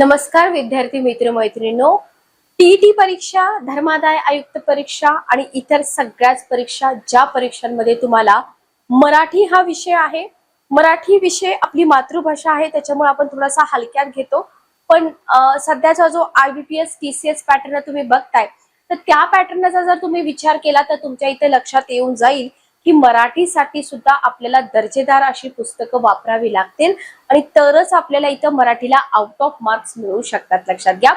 नमस्कार विद्यार्थी मित्र मैत्रिणींनो टीईटी परीक्षा धर्मादाय आयुक्त परीक्षा आणि इतर सगळ्याच परीक्षा ज्या परीक्षांमध्ये तुम्हाला मराठी हा विषय आहे. मराठी विषय आपली मातृभाषा आहे त्याच्यामुळे आपण थोडासा हलक्यात घेतो. पण सध्याचा जो I B P S T C S pattern तुम्ही बघताय तर त्या पॅटर्नचा जर तुम्ही विचार केला तर तुमच्या इथे लक्षात येऊन जाईल की मराठीसाठी सुद्धा आपल्याला दर्जेदार अशी पुस्तकं वापरावी लागतील आणि तरच आपल्याला इथं मराठीला आउट ऑफ मार्क्स मिळू शकतात. लक्षात घ्या.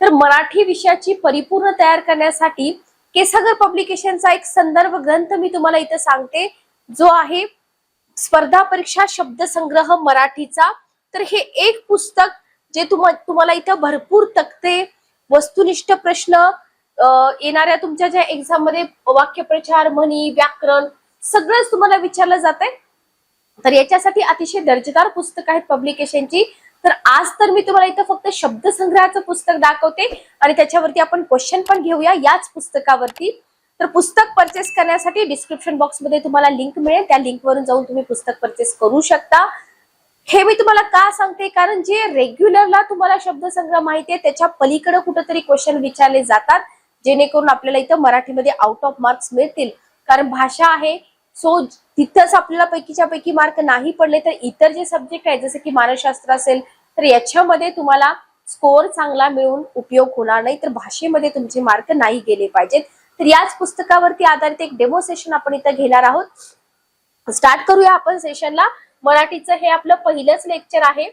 तर मराठी विषयाची परिपूर्ण तयार करण्यासाठी केसागर पब्लिकेशनचा एक संदर्भ ग्रंथ मी तुम्हाला इथं सांगते. जो आहे स्पर्धा परीक्षा शब्दसंग्रह मराठीचा. तर हे एक पुस्तक जे तुम्हा तुम्हाला इथं भरपूर तक्ते. वस्तुनिष्ठ प्रश्न येणाऱ्या तुमच्या ज्या एक्झाममध्ये वाक्यप्रचार म्हणी व्याकरण सगळंच तुम्हाला विचारलं जात तर याच्यासाठी अतिशय दर्जेदार पुस्तक आहेत पब्लिकेशनची तर आज तर मी तुम्हाला इथं फक्त शब्दसंग्रहाचं पुस्तक दाखवते आणि त्याच्यावरती आपण क्वेश्चन पण घेऊया याच पुस्तकावरती. तर पुस्तक परचेस करण्यासाठी डिस्क्रिप्शन बॉक्समध्ये तुम्हाला लिंक मिळेल. त्या लिंकवरून जाऊन तुम्ही पुस्तक परचेस करू शकता. हे मी तुम्हाला का सांगते? कारण जे रेग्युलरला तुम्हाला शब्दसंग्रह माहिती आहे त्याच्या पलीकडे कुठेतरी क्वेश्चन विचारले जातात. जेणेकरून आपल्याला इथं मराठीमध्ये आउट ऑफ मार्क्स मिळतील. कारण भाषा आहे सो तिथंच आपल्याला पैकीच्या पैकी मार्क नाही पडले तर इतर जे सब्जेक्ट आहेत जसं की मानसशास्त्र असेल तर याच्यामध्ये तुम्हाला स्कोअर चांगला मिळून उपयोग होणार नाही तर भाषेमध्ये तुमचे मार्क नाही गेले पाहिजेत. तर याच पुस्तकावरती आधारित एक डेमो सेशन आपण इथं घेणार आहोत. स्टार्ट करूया आपण सेशनला मराठीचं हे आपलं पहिलंच लेक्चर आहे.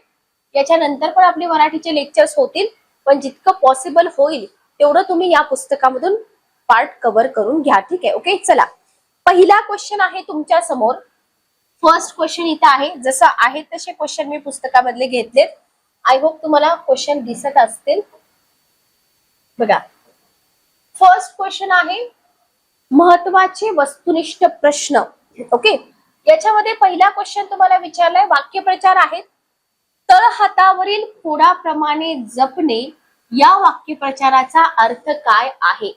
याच्यानंतर पण आपले मराठीचे लेक्चर्स होतील पण जितकं पॉसिबल होईल तेवढं तुम्ही या पुस्तकामधून पार्ट कव्हर करून घ्या. ठीक आहे ओके चला. पहिला क्वेश्चन आहे तुमच्यासमोर. फर्स्ट क्वेश्चन इथं आहे. जसं आहे तसे क्वेश्चन मी पुस्तकामधले घेतलेत. आय होप तुम्हाला क्वेश्चन दिसत असतील. बघा. फर्स्ट क्वेश्चन आहे महत्त्वाचे वस्तुनिष्ठ प्रश्न. ओके याच्यामध्ये पहिला क्वेश्चन तुम्हाला विचारलाय वाक्यप्रचार आहेत. तळ हातावरील पुडाप्रमाणे जपणे या वाक्यप्रचाराचा अर्थ काय आहे?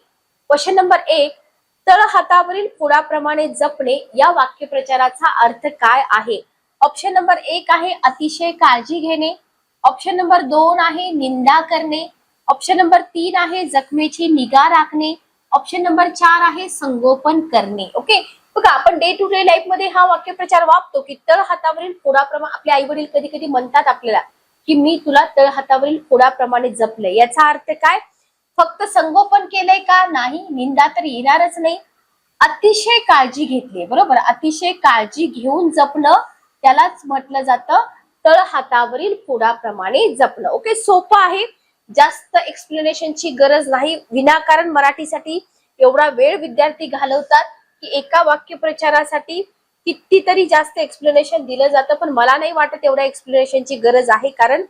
क्वेश्चन नंबर एक तळहातावरील फोडाप्रमाणे जपणे या वाक्यप्रचाराचा अर्थ काय आहे? ऑप्शन नंबर एक आहे अतिशय काळजी घेणे. ऑप्शन नंबर दोन आहे निंदा करणे. ऑप्शन नंबर तीन आहे जखमेची निगा राखणे. ऑप्शन नंबर चार आहे संगोपन करणे. ओके बघा आपण डे टू डे लाईफमध्ये हा वाक्यप्रचार वापतो की तळ हातावरील फोडाप्रमाणे आपले आई वडील कधी कधी म्हणतात आपल्याला की मी तुला तळ हातावरील फोडाप्रमाणे जपले याचा अर्थ काय? फक्त संगोपन केलंय का? नाही. निंदा तर येणारच नाही. अतिशय काळजी घेतली बरोबर? अतिशय काळजी घेऊन जपणं त्यालाच म्हटलं जातं तळ हातावरील फोडाप्रमाणे जपणं. ओके सोपं आहे. जास्त एक्सप्लेनेशनची गरज नाही. विनाकारण मराठीसाठी एवढा वेळ विद्यार्थी घालवतात की एका वाक्यप्रचारासाठी कितीतरी जास्त एक्सप्लेनेशन दिलं जातं पण मला नाही वाटत एवढ्या एक्सप्लेनेशनची गरज आहे. कारण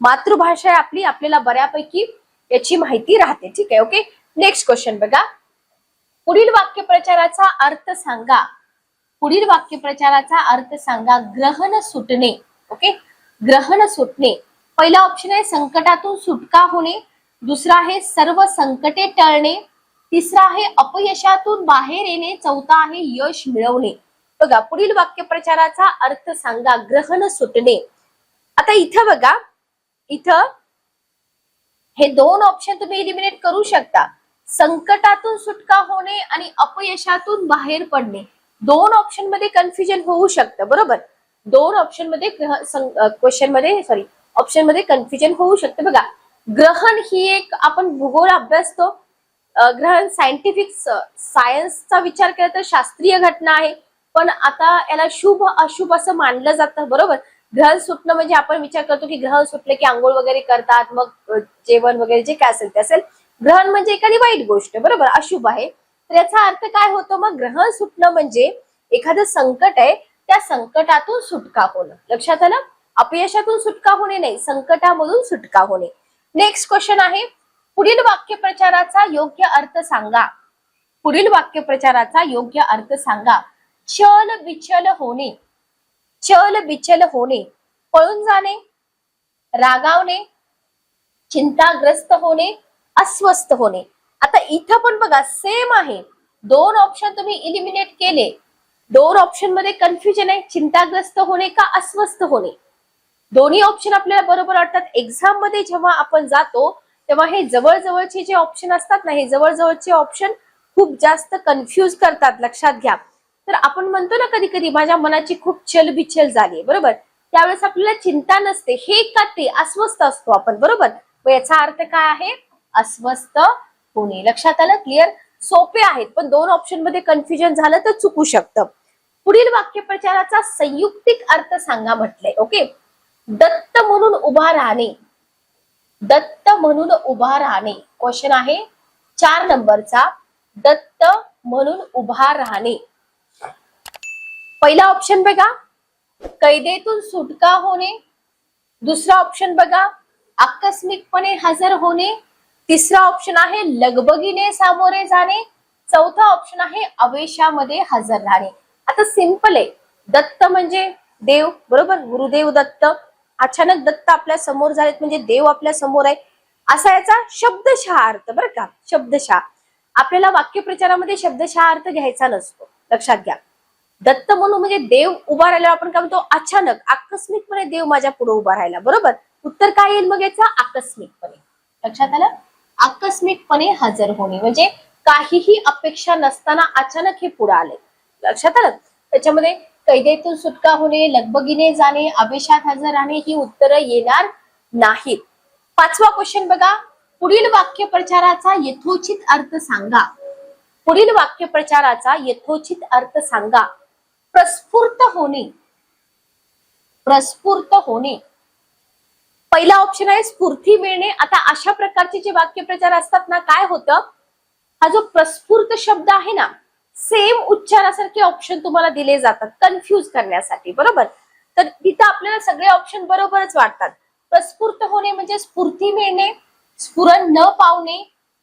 मातृभाषा आपली. आपल्याला बऱ्यापैकी याची माहिती राहते. ठीक आहे ओके नेक्स्ट क्वेश्चन बघा. पुढील वाक्यप्रचाराचा अर्थ सांगा. पुढील वाक्यप्रचाराचा अर्थ सांगा ग्रहण सुटणे. ओके ग्रहण सुटणे. पहिला ऑप्शन आहे संकटातून सुटका होणे. दुसरा आहे सर्व संकटे टळणे. तिसरा आहे अपयशातून बाहेर येणे. चौथा आहे यश मिळवणे. बघा पुढील वाक्यप्रचाराचा अर्थ सांगा ग्रहण सुटणे. आता इथं बघा. इथं हे दोन ऑप्शन तुम्ही इलिमिनेट करू शकता. संकटातून सुटका होणे आणि अपयशातून बाहेर पडणे. दोन ऑप्शनमध्ये कन्फ्युजन होऊ शकतं बरोबर? दोन ऑप्शनमध्ये क्वेश्चनमध्ये सॉरी ऑप्शनमध्ये कन्फ्युजन होऊ शकतं. बघा ग्रहण ही एक आपण भूगोल अभ्यासतो ग्रहण सायंटिफिक सायन्सचा विचार केला तर शास्त्रीय घटना आहे. पण आता याला शुभ अशुभ असं मानलं जातं बरोबर? ग्रहण सुटणं म्हणजे आपण विचार करतो की ग्रहण सुटले की आंघोळ वगैरे करतात मग जेवण वगैरे जे काय असेल ते असेल. ग्रहण म्हणजे एखादी वाईट गोष्ट बरोबर? अशुभ आहे. तर याचा अर्थ काय होतो? मग ग्रहण सुटणं म्हणजे एखादं संकट आहे त्या संकटातून सुटका होणं. लक्षात आलं? अपयशातून सुटका होणे नाही संकटामधून सुटका होणे. नेक्स्ट क्वेश्चन आहे पुढील वाक्यप्रचाराचा योग्य अर्थ सांगा. पुढील वाक्यप्रचाराचा योग्य अर्थ सांगा. चल विचल होणे. चल बिचल होणे. पळून जाणे. रागावणे. चिंताग्रस्त होणे. अस्वस्थ होणे. आता इथं पण बघा सेम आहे. दोन ऑप्शन तुम्ही इलिमिनेट केले. दोन ऑप्शनमध्ये कन्फ्युजन आहे. चिंताग्रस्त होणे का अस्वस्थ होणे? दोन्ही ऑप्शन आपल्याला बरोबर वाटतात. एक्झाममध्ये जेव्हा आपण जातो तेव्हा हे जवळजवळचे जे ऑप्शन असतात ना हे जवळजवळचे ऑप्शन खूप जास्त कन्फ्यूज करतात. लक्षात घ्या. तर आपण म्हणतो ना कधी कधी माझ्या मनाची खूप चलबिचल झाली बरोबर? त्यावेळेस आपल्याला चिंता नसते. हे का ते? अस्वस्थ असतो आपण बरोबर? याचा अर्थ काय आहे? अस्वस्थ होणे. लक्षात आलं? क्लिअर सोपे आहेत पण दोन ऑप्शनमध्ये कन्फ्युजन झालं तर चुकू शकतं. पुढील वाक्यप्रचाराचा संयुक्तिक अर्थ सांगा म्हटलंय ओके दत्त म्हणून उभा राहणे. दत्त म्हणून उभा राहणे. क्वेश्चन आहे चार नंबरचा दत्त म्हणून उभा राहणे. पहिला ऑप्शन बघा. कैदेतून सुटका होणे. दुसरा ऑप्शन बघा. आकस्मिकपणे हजर होणे. तिसरा ऑप्शन आहे लगबगीने सामोरे जाणे. चौथा ऑप्शन आहे अवेशामध्ये हजर राहणे. आता सिंपल आहे. दत्त म्हणजे देव बरोबर? गुरुदेव दत्त. अचानक दत्त आपल्यासमोर झालेत म्हणजे देव आपल्यासमोर आहे. असा याचा शब्दशः अर्थ बरं का? शब्दशः. आपल्याला वाक्यप्रचारामध्ये शब्दशः अर्थ घ्यायचा नसतो. लक्षात घ्या. दत्त म्हणून म्हणजे देव उभा राहिल्यावर आपण काय म्हणतो अचानक आकस्मिकपणे देव माझ्या पुढे उभा राहिला. बरोबर? उत्तर काय येईल मग याचा? आकस्मिकपणे. लक्षात आलं? आकस्मिकपणे हजर होणे. म्हणजे काहीही अपेक्षा नसताना अचानक हे पुढे आले. लक्षात आलं? त्याच्यामध्ये कैदेतून सुटका होणे लगबगीने जाणे आवेशात हजर राहणे ही उत्तरं येणार नाहीत. पाचवा क्वेश्चन बघा. पुढील वाक्य प्रचाराचा यथोचित अर्थ सांगा. पुढील वाक्य प्रचाराचा यथोचित अर्थ सांगा. प्रस्फुर्त होणे. प्रस्फुर्त होणे. पहिला ऑप्शन आहे स्फूर्ती मिळणे. आता अशा प्रकारचे जे वाक्यप्रचार असतात ना काय होतं? हा जो प्रस्फुर्त शब्द आहे ना सेम उच्चारासारखे ऑप्शन तुम्हाला दिले जातात कन्फ्युज करण्यासाठी. बरोबर? तर तिथं आपल्याला सगळे ऑप्शन बरोबरच वाटतात. प्रस्फुर्त होणे म्हणजे स्फूर्ती मिळणे स्फुरण न पावणे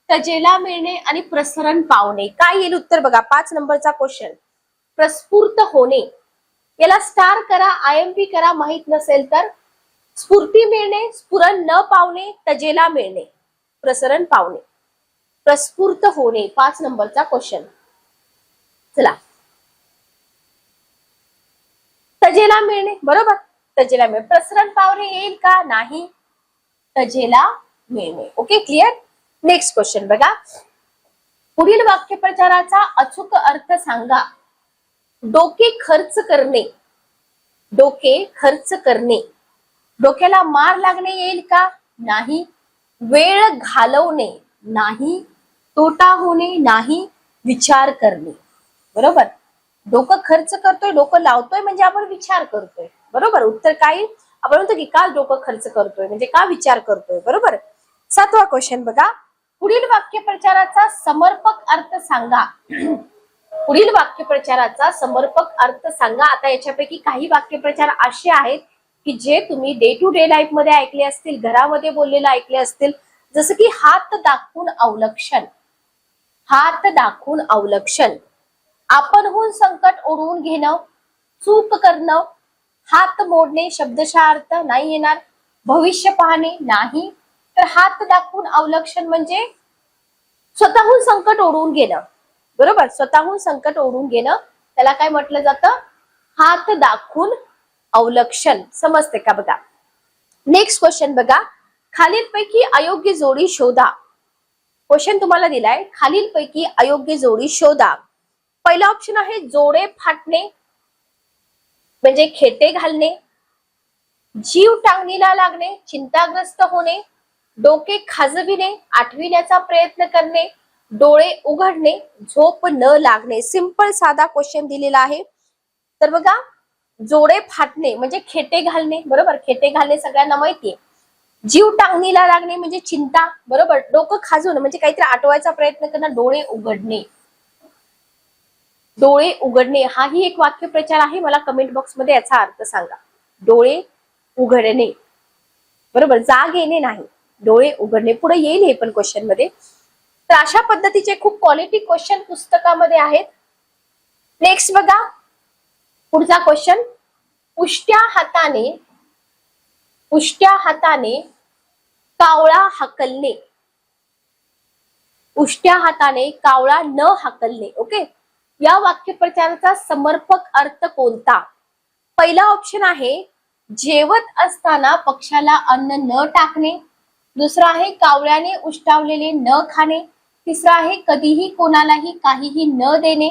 तजेला मिळणे आणि प्रसरण पावणे. काय येईल उत्तर बघा? पाच नंबरचा क्वेश्चन प्रस्फूर्त होणे. याला स्टार करा आय एम पी करा माहीत नसेल तर स्फूर्ती मिळणे स्फुरण न पावणे तजेला मिळणे प्रसरण पावणे. प्रस्फूर्त होणे पाच नंबरचा क्वेश्चन चला. तजेला मिळणे बरोबर? तजेला मिळणे. प्रसरण पावणे येईल का? नाही. तजेला मिळणे. ओके क्लिअर नेक्स्ट क्वेश्चन बघा. पुढील वाक्यप्रचाराचा अचूक अर्थ सांगा. डोके खर्च करणे. डोके खर्च करणे. डोक्याला मार लागणे येईल का? नाही. वेळ घालवणे. नाही. तोटा होणे. नाही. विचार करणे. बरोबर? डोकं खर्च करतोय डोकं लावतोय म्हणजे आपण विचार करतोय. बरोबर? उत्तर काय? आपण म्हणतो की का डोकं खर्च करतोय? म्हणजे का विचार करतोय? बरोबर? सातवा क्वेश्चन बघा. पुढील वाक्यप्रचाराचा समर्पक अर्थ सांगा. पुढील वाक्यप्रचाराचा समर्पक अर्थ सांगा. आता याच्यापैकी काही वाक्यप्रचार असे आहेत की जे तुम्ही डे टू डे लाईफमध्ये ऐकले असतील घरामध्ये बोललेलं ऐकले असतील. जसं की हात दाखवून अवलक्षण. हात दाखवून अवलक्षण. आपणहून संकट ओढवून घेणं चूक करणं हात मोडणे शब्दशः अर्थ नाही येणार. भविष्य पाहणे नाही. तर हात दाखवून अवलक्षण म्हणजे स्वतःहून संकट ओढवून घेणं. बरोबर? स्वतःहून संकट ओढून घेणं त्याला काय म्हटलं जातं? हात दाखवून अवलक्षण. समजते का बघा? नेक्स्ट क्वेश्चन बघा. खालीलपैकी अयोग्य जोडी शोधा. क्वेश्चन तुम्हाला दिलाय. खालीलपैकी अयोग्य जोडी शोधा. पहिला ऑप्शन आहे जोडे फाटणे म्हणजे खेटे घालणे जीव टांगणीला लागणे चिंताग्रस्त होणे डोके खाजविणे आठविण्याचा प्रयत्न करणे डोळे उघडणे झोप न लागणे सिंपल साधा क्वेश्चन दिलेला आहे. तर बघा जोडे फाटणे म्हणजे खेटे घालणे बरोबर? खेटे घालणे सगळ्यांना माहितीये. जीव टांगणीला लागणे म्हणजे चिंता बरोबर? डोकं खाजून म्हणजे काहीतरी आठवायचा प्रयत्न करणं डोळे उघडणे. डोळे उघडणे हाही एक वाक्यप्रचार आहे. मला कमेंट बॉक्समध्ये याचा अर्थ सांगा. डोळे उघडणे. बरोबर? जाग येणे नाही. डोळे उघडणे. पुढे येईल हे पण क्वेश्चनमध्ये. तर अशा पद्धतीचे खूप क्वालिटी क्वेश्चन पुस्तकामध्ये आहेत. नेक्स्ट बघा. पुढचा क्वेश्चन उष्ट्या हाताने उष्ट्या हाताने कावळा हाकलणे. उष्ट्या हाताने कावळा न हाकलणे. ओके या वाक्यप्रचाराचा समर्पक अर्थ कोणता? पहिला ऑप्शन आहे जेवत असताना पक्षाला अन्न न टाकणे. दुसरा आहे कावळ्याने उष्टावलेले न खाणे. तिसरा आहे कधीही कोणालाही काहीही न देणे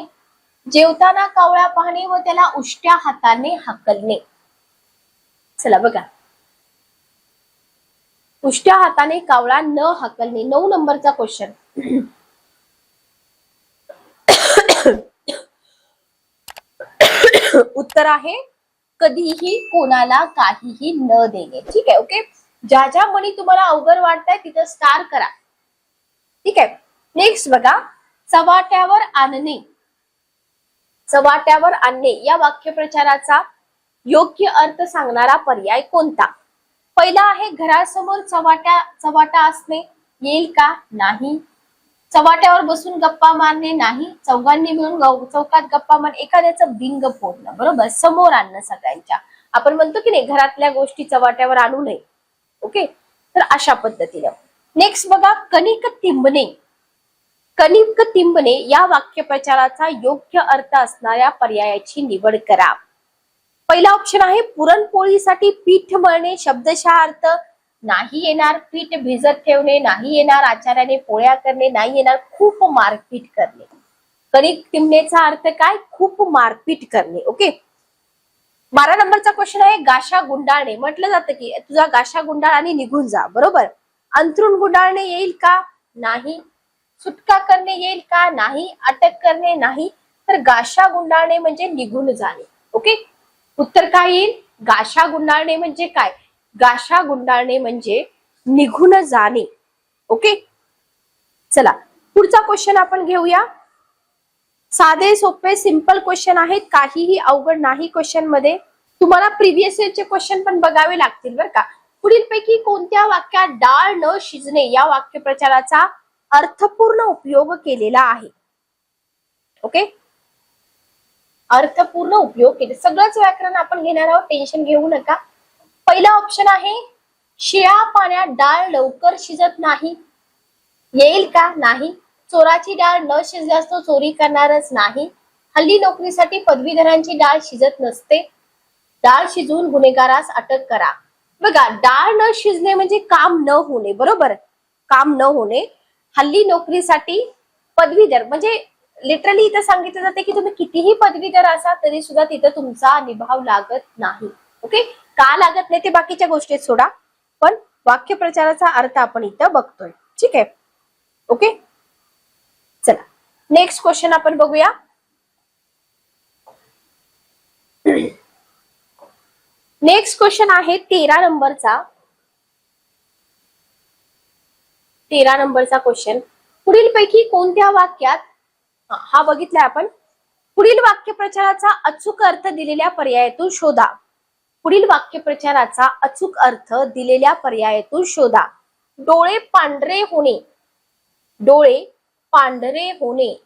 जेवताना कावळा पाहणे व त्याला उष्ट्या हाताने हाकलणे. चला बघा. उष्ट्या हाताने कावळा न हाकलणे नऊ नंबरचा क्वेश्चन उत्तर आहे कधीही कोणाला काहीही न देणे. ठीक आहे ओके ज्या ज्या मणी तुम्हाला अवघड वाटताय तिथं स्टार करा. ठीक आहे? नेक्स्ट बघा. चवाट्यावर आणणे. चवाट्यावर आणणे. या वाक्यप्रचाराचा योग्य अर्थ सांगणारा पर्याय कोणता? पहिला आहे घरासमोर चवाट्या चवाटा असणे. येईल का? नाही. चवाट्यावर बसून गप्पा मारणे नाही. चौघांनी मिळून गौ- चौकात गप्पा मारणे एखाद्याचं बिंग फोडणं. बरोबर? समोर आणणं सगळ्यांच्या. आपण म्हणतो की नाही घरातल्या गोष्टी चवाट्यावर आणू नये. ओके? तर अशा पद्धतीनं. नेक्स्ट बघा कणिक तिंबणे. कणिक तिंबने या वाक्यप्रचाराचा योग्य अर्थ असणाऱ्या पर्यायाची निवड करा. पहिला ऑप्शन आहे पुरणपोळीसाठी पीठ मळणे शब्दशः अर्थ. नाही येणार पीठ भिजत ठेवणे नाही येणार आचार्याने पोळ्या करणे नाही येणार खूप मारपीट करणे. कणिक तिमनेचा अर्थ काय? खूप मारपीट करणे ओके बारा नंबरचा क्वेश्चन आहे गाशा गुंडाळणे. म्हटलं जातं की तुझा गाशा गुंडाळ आणि निघून जा बरोबर? अंथरुण गुंडाळणे येईल का? नाही. सुटका करणे येईल का नाही अटक करणे नाही तर गाशा गुंडाळणे म्हणजे निघून जाणे. ओके? उत्तर काय येईल? गाशा गुंडाळणे म्हणजे काय? गाशा गुंडाळणे म्हणजे निघून जाणे. ओके? चला पुढचा क्वेश्चन आपण घेऊया. साधे सोपे सिंपल क्वेश्चन आहेत. काहीही अवघड नाही क्वेश्चनमध्ये. तुम्हाला प्रिव्हियस इयरचे क्वेश्चन पण बघावे लागतील बरं का. पुढील पैकी कोणत्या वाक्यात डाळ न शिजणे या वाक्यप्रचाराचा अर्थपूर्ण उपयोग केलेला आहे. ओके अर्थपूर्ण उपयोग केले. सगळंच व्याकरण आपण घेणार आहोत. टेन्शन घेऊ नका. पहिला ऑप्शन आहे शिळ्या पाण्यात डाळ लवकर शिजत नाही. येईल का? नाही. चोराची डाळ न शिजल्यास तो चोरी करणारच नाही. हल्ली नोकरीसाठी पदवीधरांची डाळ शिजत नसते. डाळ शिजवून गुन्हेगारास अटक करा. बघा डाळ न शिजणे म्हणजे काम न होणे बरोबर? काम न होणे हल्ली नोकरीसाठी पदवीधर म्हणजे लिटरली इथं सांगितलं जाते की तुम्ही कितीही पदवीधर असा तरी सुद्धा तिथं तुमचा निभाव लागत नाही. ओके का लागत नाही ते बाकीच्या गोष्टीत सोडा. पण वाक्यप्रचाराचा अर्थ आपण इथं बघतोय. ठीक आहे? ओके चला. नेक्स्ट क्वेश्चन आपण बघूया. नेक्स्ट क्वेश्चन आहे तेरा नंबरचा. तेरा नंबरचा क्वेश्चन पुढील पैकी कोणत्या वाक्यात हा, बघितलाय आपण. पुढील वाक्यप्रचाराचा अचूक अर्थ दिलेल्या पर्यायातून शोधा. पुढील वाक्यप्रचाराचा अचूक अर्थ दिलेल्या पर्यायातून शोधा. डोळे पांढरे होणे. डोळे पांढरे होणे.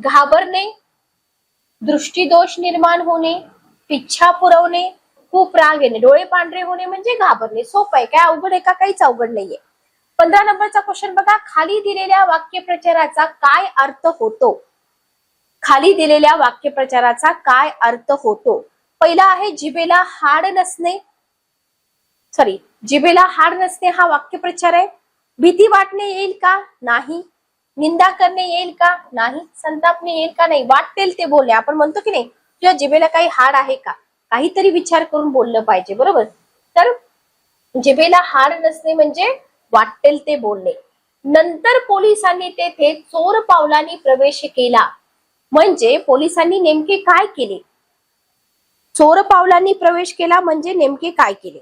घाबरणे. दृष्टीदोष निर्माण होणे. इच्छा पुरवणे. खूप राग येणे. डोळे पांढरे होणे म्हणजे घाबरणे. सोपं आहे. काय अवघड आहे का? काहीच अवघड नाहीये. पंधरा नंबरचा क्वेश्चन बघा. खाली दिलेल्या वाक्यप्रचाराचा काय अर्थ होतो? खाली दिलेल्या वाक्यप्रचाराचा काय अर्थ होतो? पहिला आहे जिभेला हाड नसणे. सॉरी जिभेला हाड नसणे हा वाक्यप्रचार आहे. भीती वाटणे येईल का? नाही. निंदा करणे येईल का? नाही. संतापणे येईल का? नाही. वाटेल ते बोलणे. आपण म्हणतो की नाही तुझ्या जिभेला काही हाड आहे का? काहीतरी विचार करून बोललं पाहिजे. बरोबर? तर जिभेला हाड नसणे म्हणजे वाटेल ते बोलणे. नंतर पोलिसांनी तेथे चोर पावलांनी प्रवेश केला. म्हणजे पोलिसांनी नेमके काय केले? चोर पावलांनी प्रवेश केला म्हणजे नेमके काय केले?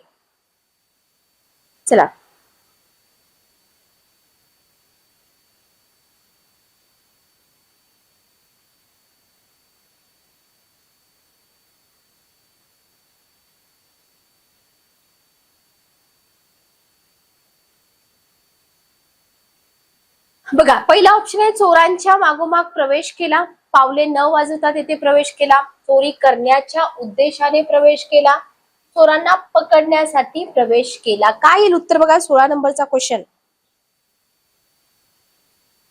चला बघा पहिला ऑप्शन आहे चोरांच्या मागोमाग प्रवेश केला. पावले न वाजवता तेथे प्रवेश केला. चोरी करण्याच्या उद्देशाने प्रवेश केला. चोरांना पकडण्यासाठी प्रवेश केला. काय येईल उत्तर बघा सोळा नंबरचा क्वेश्चन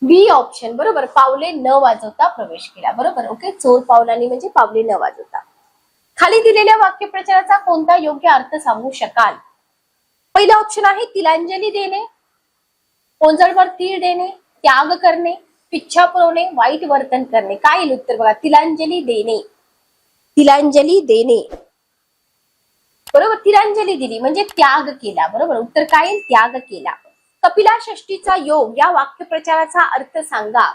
बी ऑप्शन बरोबर. पावले न वाजवता प्रवेश केला. बरोबर ओके चोर पावलांनी म्हणजे पावले न वाजवता. खाली दिलेल्या वाक्यप्रचाराचा कोणता योग्य अर्थ सांगू शकाल? पहिला ऑप्शन आहे तिलांजली देणे. ओंजळवर तीळ देणे. त्याग करणे पिच्छा पुरवणे वाईट वर्तन करणे. काय येईल उत्तर बघा? तिलांजली देणे. तिलांजली देणे. बरोबर? तिलांजली दिली. म्हणजे त्याग केला. बरोबर? उत्तर काय येईल? त्याग केला. कपिला षष्टीचा योग. या वाक्यप्रचाराचा अर्थ सांगा.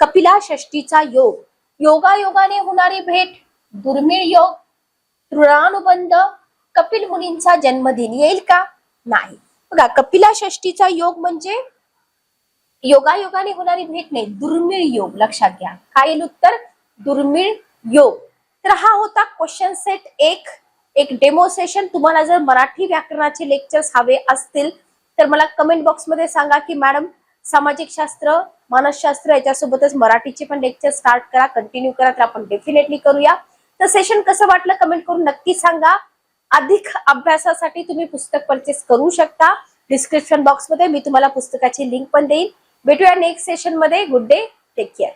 कपिला षष्टीचा योग. योगायोगाने होणारी भेट दुर्मिळ योग तृणानुबंध कपिल मुनींचा जन्मदिन. येईल का? नाही. बघा कपिला षष्टीचा योग म्हणजे योगायोगाने होणारी भेट नाही दुर्मिळ योग लक्षात घ्या. काय येईल उत्तर दुर्मिळ योग. तर हा होता क्वेश्चन सेट एक. एक डेमो सेशन तुम्हाला जर मराठी व्याकरणाचे लेक्चर्स हवे असतील तर मला कमेंट बॉक्समध्ये सांगा की मॅडम सामाजिक शास्त्र मानसशास्त्र याच्यासोबतच मराठीचे पण लेक्चर स्टार्ट करा कंटिन्यू करा तर आपण डेफिनेटली करूया. तर सेशन कसं वाटलं कमेंट करून नक्की सांगा. अधिक अभ्यासासाठी तुम्ही पुस्तक परचेस करू शकता. डिस्क्रिप्शन बॉक्समध्ये मी तुम्हाला पुस्तकाची लिंक पण देईन. भेटूया नेक्स्ट सेशनमध्ये. Good day take care